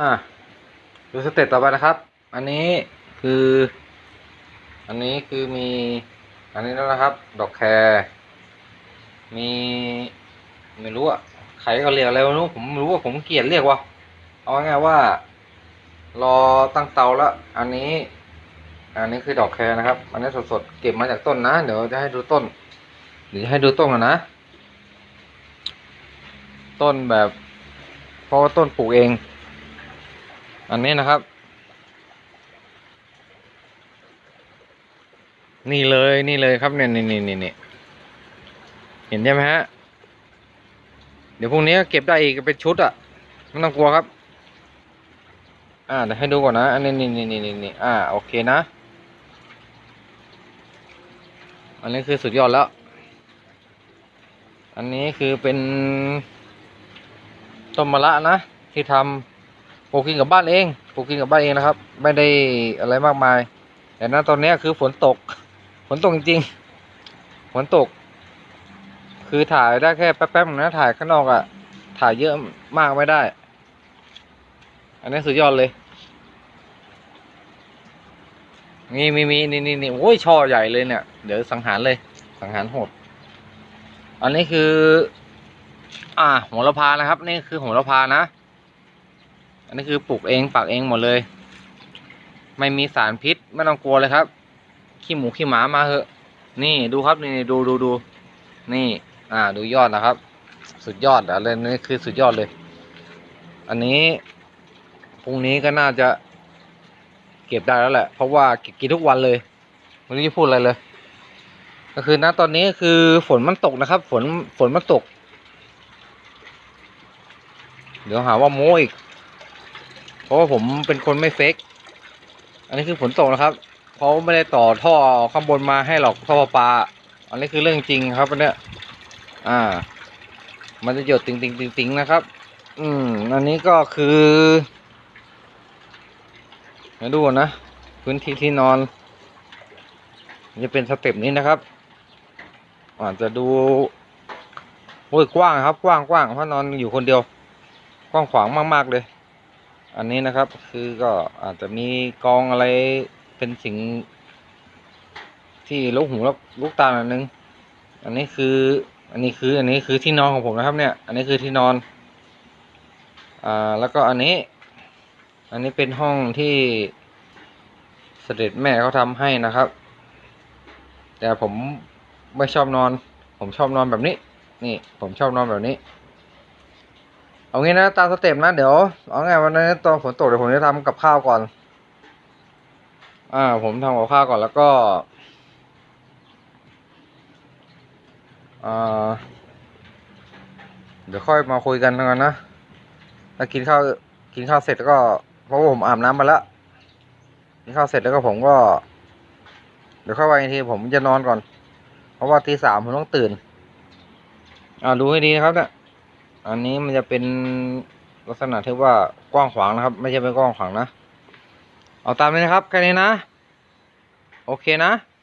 อ่าดูสเต็ปต่อไปนะครับ อันนี้คือ อันนี้คือมี อันนี้แล้วนะครับ ดอกแครมีไม่รู้อะใครก็เรียกอะไรไม่รู้ผมรู้ว่าผมเกลียดเรียกว่าเอาง่ายว่า รอตั้งเตาแล้ว อันนี้ อันนี้คือดอกแครนะครับ อันนี้สดๆเก็บมาจากต้นนะ เดี๋ยวจะให้ดูต้น เดี๋ยวให้ดูต้นกันนะ ต้นแบบเพราะว่าต้นปลูกเอง อันนี้นะครับ นี่เลยนี่เลยครับเนี่ยนี่นี่นี่นี่เห็นใช่ไหมฮะ เดี๋ยวพรุ่งนี้ก็เก็บได้อีกเป็นชุดอะไม่ต้องกลัวครับ อ่าเดี๋ยวให้ดูก่อนนะ อันนี้นี่นี่นี่นี่นี่อ่าโอเคนะ อันนี้คือสุดยอดแล้ว อันนี้คือเป็นต้นมะละนะที่ทำ ปลูกกินกับบ้านเองปลูกกินกับบ้านเองนะครับ ไม่ได้อะไรมากมาย แต่นั้นตอนนี้คือฝนตก ฝนตกจริงๆฝนตก คือถ่ายได้แค่แป๊บๆนะถ่ายข้างนอกอะถ่ายเยอะมากไม่ได้ อันนี้สุดยอดเลยมีมีมีนี่นี่นี่โอ้ยช่อใหญ่เลยเนี่ย เดี๋ยวสังหารเลยสังหารโหด อันนี้คือ อ่าโหระพานะครับ นี่คือโหระพานะ อันนี้คือปลูกเองปักเองหมดเลย ไม่มีสารพิษไม่ต้องกลัวเลยครับ ขี้หมูขี้หมามาเหอะ นี่ดูครับนี่ดูดูดูนี่ อ่า ดูยอดนะครับ สุดยอดอะไรนี่คือสุดยอดเลย อันนี้พรุ่งนี้ก็น่าจะเก็บได้แล้วแหละ เพราะว่ากินทุกวันเลยไม่รู้จะพูดอะไรเลย ก็คือณตอนนี้คือฝนมันตกนะครับ ฝนฝนมันตก เดี๋ยวหาว่าโม้อีก เพราะว่าผมเป็นคนไม่เฟกอันนี้คือฝนตกนะครับเขาไม่ได้ต่อท่อข้างบนมาให้หรอกท่อประปาอันนี้คือเรื่องจริงครับอันเนี้ยอ่า มันจะหยดติงติงติงติงนะครับ อืมอันนี้ก็คือมาดูนนะ พื้นที่ที่นอน จะเป็นสเต็ปนี้นะครับอาจจะดูโอ้ยกว้างครับ กว้างกว้างเพราะนอนอยู่คนเดียว กว้างขวางมาก ๆ เลย อันนี้นะครับคือก็อาจจะมีกองอะไรเป็นสิ่ง ที่ลูกหูลูกลูกตาหน่อยนึง อันนี้คือ อันนี้คือ อันนี้คือที่นอนของผมนะครับ เนี่ย อันนี้คือที่นอน อ่าแล้วก็อันนี้ อันนี้เป็นห้องที่เสด็จแม่เขาทำให้นะครับ แต่ผมไม่ชอบนอน ผมชอบนอนแบบนี้ นี่ผมชอบนอนแบบนี้ เอางี้นะตามสเต็ปนะเดี๋ยวเอาไงวันนี้ตอนฝนตกเดี๋ยวผมจะทำกับข้าวก่อน อ่า ผมทำกับข้าวก่อนแล้วก็เดี๋ยวค่อยมาคุยกันกันนะถ้ากินข้าวกินข้าวเสร็จแล้วก็ เพราะว่าผมอาบน้ำมาแล้วกินข้าวเสร็จแล้วก็ผมก็ เดี๋ยวเข้าไปทีผมจะนอนก่อน เพราะว่าทีสามผมต้องตื่น อ่าดูให้ดีนะครับเนี่ย อันนี้มันจะเป็นลักษณะที่ว่ากว้างขวางนะครับ ไม่ใช่เป็นกว้างขวางนะ เอาตามนี้นะครับแค่นี้นะ โอเคนะ